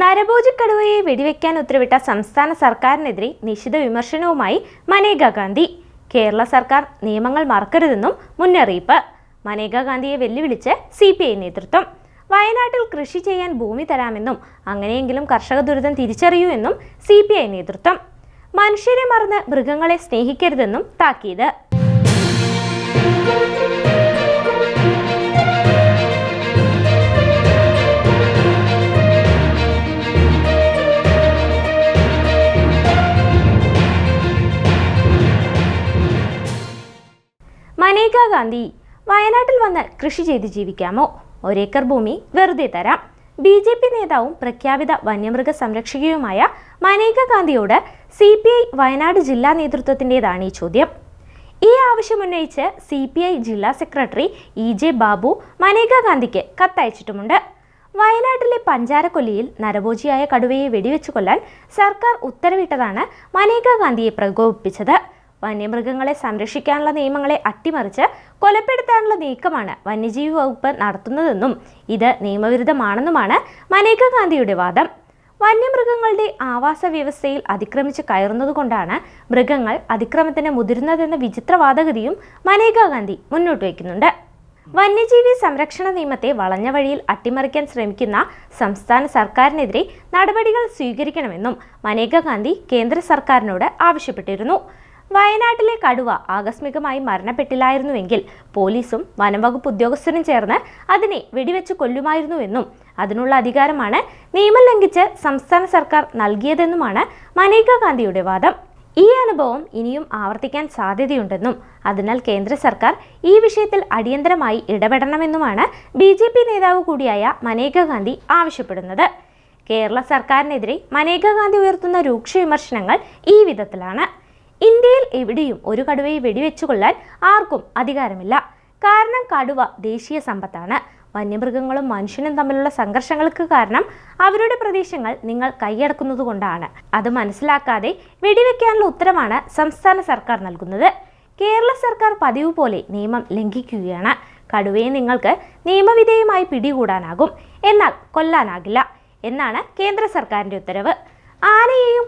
നരഭോജിക്കടുവയെ വെടിവെക്കാൻ ഉത്തരവിട്ട സംസ്ഥാന സർക്കാരിനെതിരെ നിശിത വിമർശനവുമായി മനേക ഗാന്ധി. കേരള സർക്കാർ നിയമങ്ങൾ മറക്കരുതെന്നും മുന്നറിയിപ്പ്. മനേക ഗാന്ധിയെ വെല്ലുവിളിച്ച് സി പി ഐ നേതൃത്വം. വയനാട്ടിൽ കൃഷി ചെയ്യാൻ ഭൂമി തരാമെന്നും അങ്ങനെയെങ്കിലും കർഷക ദുരിതം തിരിച്ചറിയൂ എന്നും സി പി ഐ നേതൃത്വം. മനുഷ്യരെ മറന്ന് മൃഗങ്ങളെ സ്നേഹിക്കരുതെന്നും താക്കീത്. ഗാന്ധി വയനാട്ടിൽ വന്ന് കൃഷി ചെയ്ത് ജീവിക്കാമോ? ഒരേക്കർ ഭൂമി വെറുതെ തരാം. ബി ജെ പി നേതാവും പ്രഖ്യാപിത വന്യമൃഗ സംരക്ഷകയുമായ മനേക ഗാന്ധിയോട് സി പി ഐ വയനാട് ജില്ലാ നേതൃത്വത്തിന്റെതാണ് ഈ ചോദ്യം. ഈ ആവശ്യമുന്നയിച്ച് സി പി ഐ ജില്ലാ secretary E J Babu Maneka ഗാന്ധിക്ക് കത്തയച്ചിട്ടുമുണ്ട്. വയനാട്ടിലെ പഞ്ചാരക്കൊല്ലിയിൽ നരഭോജിയായ കടുവയെ വെടിവെച്ചു കൊല്ലാൻ സർക്കാർ ഉത്തരവിട്ടതാണ് മനേക ഗാന്ധിയെ പ്രകോപിപ്പിച്ചത്. വന്യമൃഗങ്ങളെ സംരക്ഷിക്കാനുള്ള നിയമങ്ങളെ അട്ടിമറിച്ച് കൊലപ്പെടുത്താനുള്ള നീക്കമാണ് വന്യജീവി വകുപ്പ് നടത്തുന്നതെന്നും ഇത് നിയമവിരുദ്ധമാണെന്നുമാണ് മനേക ഗാന്ധിയുടെ വാദം. വന്യമൃഗങ്ങളുടെ ആവാസ വ്യവസ്ഥയിൽ അതിക്രമിച്ച് കയറുന്നതുകൊണ്ടാണ് മൃഗങ്ങൾ അതിക്രമത്തിന് മുതിരുന്നതെന്ന വിചിത്ര വാദഗതിയും മനേക ഗാന്ധി മുന്നോട്ട് വയ്ക്കുന്നുണ്ട്. വന്യജീവി സംരക്ഷണ നിയമത്തെ വളഞ്ഞ വഴിയിൽ അട്ടിമറിക്കാൻ ശ്രമിക്കുന്ന സംസ്ഥാന സർക്കാരിനെതിരെ നടപടികൾ സ്വീകരിക്കണമെന്നും മനേക ഗാന്ധി കേന്ദ്ര സർക്കാരിനോട് ആവശ്യപ്പെട്ടിരുന്നു. വയനാട്ടിലെ കടുവ ആകസ്മികമായി മരണപ്പെട്ടില്ലായിരുന്നുവെങ്കിൽ പോലീസും വനംവകുപ്പ് ഉദ്യോഗസ്ഥരും ചേർന്ന് അതിനെ വെടിവെച്ച് കൊല്ലുമായിരുന്നുവെന്നും അതിനുള്ള അധികാരമാണ് നിയമം ലംഘിച്ച് സംസ്ഥാന സർക്കാർ നൽകിയതെന്നുമാണ് മനേക ഗാന്ധിയുടെ വാദം. ഈ അനുഭവം ഇനിയും ആവർത്തിക്കാൻ സാധ്യതയുണ്ടെന്നും അതിനാൽ കേന്ദ്ര സർക്കാർ ഈ വിഷയത്തിൽ അടിയന്തരമായി ഇടപെടണമെന്നുമാണ് ബി ജെ പി നേതാവ് കൂടിയായ മനേക ഗാന്ധി ആവശ്യപ്പെടുന്നത്. കേരള സർക്കാരിനെതിരെ മനേക ഗാന്ധി ഉയർത്തുന്ന രൂക്ഷ വിമർശനങ്ങൾ ഈ വിധത്തിലാണ്. ഇന്ത്യയിൽ എവിടെയും ഒരു കടുവയെ വെടിവെച്ചു കൊള്ളാൻ ആർക്കും അധികാരമില്ല. കാരണം കടുവ ദേശീയ സമ്പത്താണ്. വന്യമൃഗങ്ങളും മനുഷ്യനും തമ്മിലുള്ള സംഘർഷങ്ങൾക്ക് കാരണം അവരുടെ പ്രദേശങ്ങൾ നിങ്ങൾ കൈയടക്കുന്നതുകൊണ്ടാണ് അത് മനസ്സിലാക്കാതെ വെടിവെക്കാനുള്ള ഉത്തരവാണ് സംസ്ഥാന സർക്കാർ നൽകുന്നത്. കേരള സർക്കാർ പതിവ് പോലെ നിയമം ലംഘിക്കുകയാണ്. കടുവയെ നിങ്ങൾക്ക് നിയമവിധേയമായി പിടികൂടാനാകും. എന്നാൽ കൊല്ലാനാകില്ല. എന്നാണ് കേന്ദ്ര സർക്കാരിന്റെ ഉത്തരവ്.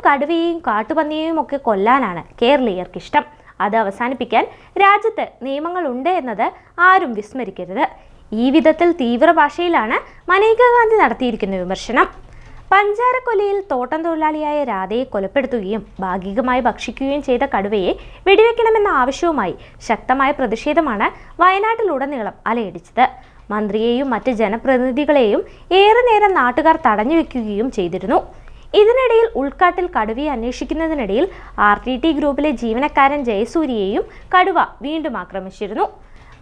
കടുവയെയും കാട്ടുപന്നിയെയും ഒക്കെ കൊല്ലാനാണ് കേരളീയർക്കിഷ്ടം. അത് അവസാനിപ്പിക്കാൻ രാജ്യത്ത് നിയമങ്ങളുണ്ട് എന്നത് ആരും വിസ്മരിക്കരുത്. ഈ വിധത്തിൽ തീവ്ര ഭാഷയിലാണ് മനേക ഗാന്ധി നടത്തിയിരിക്കുന്ന വിമർശനം. പഞ്ചാരക്കൊലയിൽ തോട്ടം തൊഴിലാളിയായ രാധയെ കൊലപ്പെടുത്തുകയും ഭാഗികമായി ഭക്ഷിക്കുകയും ചെയ്ത കടുവയെ വെടിവെക്കണമെന്ന ആവശ്യവുമായി ശക്തമായ പ്രതിഷേധമാണ് വയനാട്ടിലുടനീളം അലയടിച്ചത്. മന്ത്രിയെയും മറ്റ് ജനപ്രതിനിധികളെയും ഏറെ നേരം നാട്ടുകാർ തടഞ്ഞു വെക്കുകയും ചെയ്തിരുന്നു. ഇതിനിടയിൽ ഉൾക്കാട്ടിൽ കടുവയെ അന്വേഷിക്കുന്നതിനിടയിൽ ആർ ടി ടി ഗ്രൂപ്പിലെ ജീവനക്കാരൻ ജയസൂര്യയെയും കടുവ വീണ്ടും ആക്രമിച്ചിരുന്നു.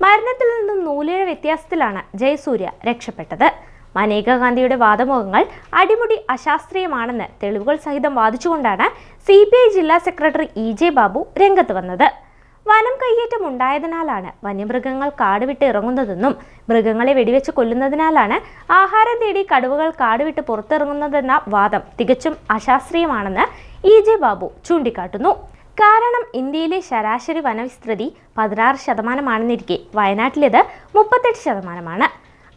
മരണത്തിൽ നിന്നും നൂലിഴ വ്യത്യാസത്തിലാണ് ജയസൂര്യ രക്ഷപ്പെട്ടത്. മനേക ഗാന്ധിയുടെ വാദമുഖങ്ങൾ അടിമുടി അശാസ്ത്രീയമാണെന്ന് തെളിവുകൾ സഹിതം വാദിച്ചുകൊണ്ടാണ് സി ജില്ലാ സെക്രട്ടറി ഇ ജെ ബാബു രംഗത്ത് വന്നത്. വനം കയ്യേറ്റം ഉണ്ടായതിനാലാണ് വന്യമൃഗങ്ങൾ കാട് വിട്ട് ഇറങ്ങുന്നതെന്നും മൃഗങ്ങളെ വെടിവെച്ച് കൊല്ലുന്നതിനാലാണ് ആഹാരം തേടി കടുവകൾ കാട് വിട്ട് പുറത്തിറങ്ങുന്നതെന്ന വാദം തികച്ചും അശാസ്ത്രീയമാണെന്ന് ഇ ജെ ബാബു ചൂണ്ടിക്കാട്ടുന്നു. കാരണം ഇന്ത്യയിലെ ശരാശരി വനവിസ്തൃതി പതിനാറ് ശതമാനമാണെന്നിരിക്കെ വയനാട്ടിലേത് മുപ്പത്തെട്ട് ശതമാനമാണ്.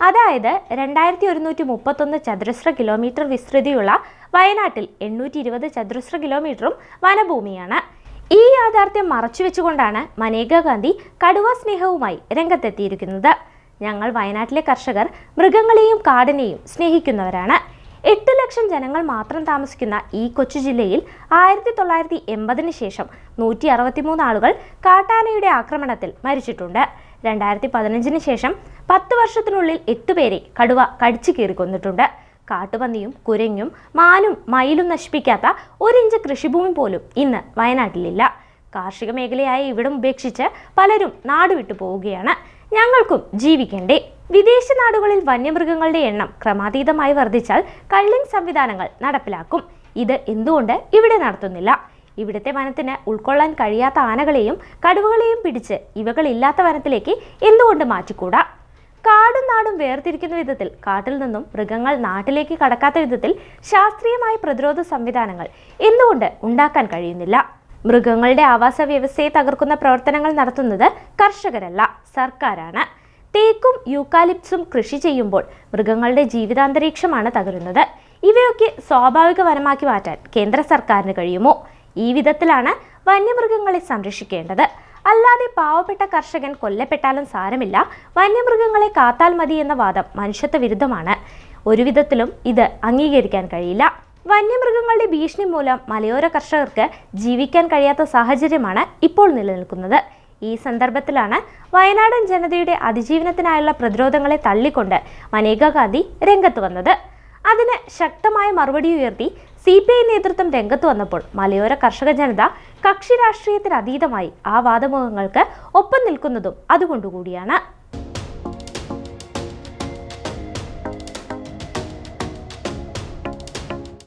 അതായത് രണ്ടായിരത്തി ഒരുന്നൂറ്റി മുപ്പത്തൊന്ന് ചതുരശ്ര കിലോമീറ്റർ വിസ്തൃതിയുള്ള വയനാട്ടിൽ എണ്ണൂറ്റി ഇരുപത് ചതുരശ്ര കിലോമീറ്ററും വനഭൂമിയാണ്. ഈ യാഥാർത്ഥ്യം മറച്ചുവെച്ചുകൊണ്ടാണ് മനേക ഗാന്ധി കടുവ സ്നേഹവുമായി രംഗത്തെത്തിയിരിക്കുന്നത്. ഞങ്ങൾ വയനാട്ടിലെ കർഷകർ മൃഗങ്ങളെയും കാടിനെയും സ്നേഹിക്കുന്നവരാണ്. എട്ട് ലക്ഷം ജനങ്ങൾ മാത്രം താമസിക്കുന്ന ഈ കൊച്ചു ജില്ലയിൽ ആയിരത്തി തൊള്ളായിരത്തി എൺപതിന് ശേഷം നൂറ്റി അറുപത്തിമൂന്ന് ആളുകൾ കാട്ടാനയുടെ ആക്രമണത്തിൽ മരിച്ചിട്ടുണ്ട്. രണ്ടായിരത്തി പതിനഞ്ചിന് ശേഷം പത്ത് വർഷത്തിനുള്ളിൽ എട്ടുപേരെ കടുവ കടിച്ചു കീറി കൊന്നിട്ടുണ്ട്. കാട്ടുപന്നിയും കുരങ്ങും മാനും മയിലും നശിപ്പിക്കാത്ത ഒരിഞ്ച് കൃഷിഭൂമി പോലും ഇന്ന് വയനാട്ടിലില്ല. കാർഷിക മേഖലയായ ഇവിടം ഉപേക്ഷിച്ച് പലരും നാടുവിട്ടു പോവുകയാണ്. ഞങ്ങൾക്കും ജീവിക്കണ്ടേ. വിദേശ നാടുകളിൽ വന്യമൃഗങ്ങളുടെ എണ്ണം ക്രമാതീതമായി വർദ്ധിച്ചാൽ കള്ളിംഗ് സംവിധാനങ്ങൾ നടപ്പിലാക്കും. ഇത് എന്തുകൊണ്ട് ഇവിടെ നടത്തുന്നില്ല? ഇവിടുത്തെ വനത്തിന് ഉൾക്കൊള്ളാൻ കഴിയാത്ത ആനകളെയും കടുവകളെയും പിടിച്ച് ഇവകളില്ലാത്ത വനത്തിലേക്ക് എന്തുകൊണ്ട് മാറ്റിക്കൂടാ? കാടും നാടും വേർതിരിക്കുന്ന വിധത്തിൽ കാട്ടിൽ നിന്നും മൃഗങ്ങൾ നാട്ടിലേക്ക് കടക്കാത്ത വിധത്തിൽ ശാസ്ത്രീയമായ പ്രതിരോധ സംവിധാനങ്ങൾ എന്തുകൊണ്ട് ഉണ്ടാക്കാൻ കഴിയുന്നില്ല. മൃഗങ്ങളുടെ ആവാസ വ്യവസ്ഥയെ തകർക്കുന്ന പ്രവർത്തനങ്ങൾ നടത്തുന്നത് കർഷകരല്ല സർക്കാരാണ്. തേക്കും യൂക്കാലിപ്സും കൃഷി ചെയ്യുമ്പോൾ മൃഗങ്ങളുടെ ജീവിതാന്തരീക്ഷമാണ് തകരുന്നത്. ഇവയൊക്കെ സ്വാഭാവിക വനമാക്കി മാറ്റാൻ കേന്ദ്ര സർക്കാരിന് കഴിയുമോ? ഈ വിധത്തിലാണ് വന്യമൃഗങ്ങളെ സംരക്ഷിക്കേണ്ടത്. അല്ലാതെ പാവപ്പെട്ട കർഷകൻ കൊല്ലപ്പെട്ടാലും സാരമില്ല. വന്യമൃഗങ്ങളെ കാത്താൽ മതി എന്ന വാദം മനുഷ്യത്വ വിരുദ്ധമാണ്. ഒരുവിധത്തിലും ഇത് അംഗീകരിക്കാൻ കഴിയില്ല. വന്യമൃഗങ്ങളുടെ ഭീഷണി മൂലം മലയോര കർഷകർക്ക് ജീവിക്കാൻ കഴിയാത്ത സാഹചര്യമാണ് ഇപ്പോൾ നിലനിൽക്കുന്നത്. ഈ സന്ദർഭത്തിലാണ് വയനാടൻ ജനതയുടെ അതിജീവനത്തിനായുള്ള പ്രതിരോധങ്ങളെ തള്ളിക്കൊണ്ട് മനേകാ ഗാന്ധി രംഗത്ത് വന്നത്. അതിന് ശക്തമായ മറുപടി ഉയർത്തി സി പി ഐ നേതൃത്വം രംഗത്ത് വന്നപ്പോൾ മലയോര കർഷക ജനത കക്ഷി രാഷ്ട്രീയത്തിന് അതീതമായി ആ വാദമുഖങ്ങൾക്ക് ഒപ്പം നിൽക്കുന്നതും അതുകൊണ്ടുകൂടിയാണ്.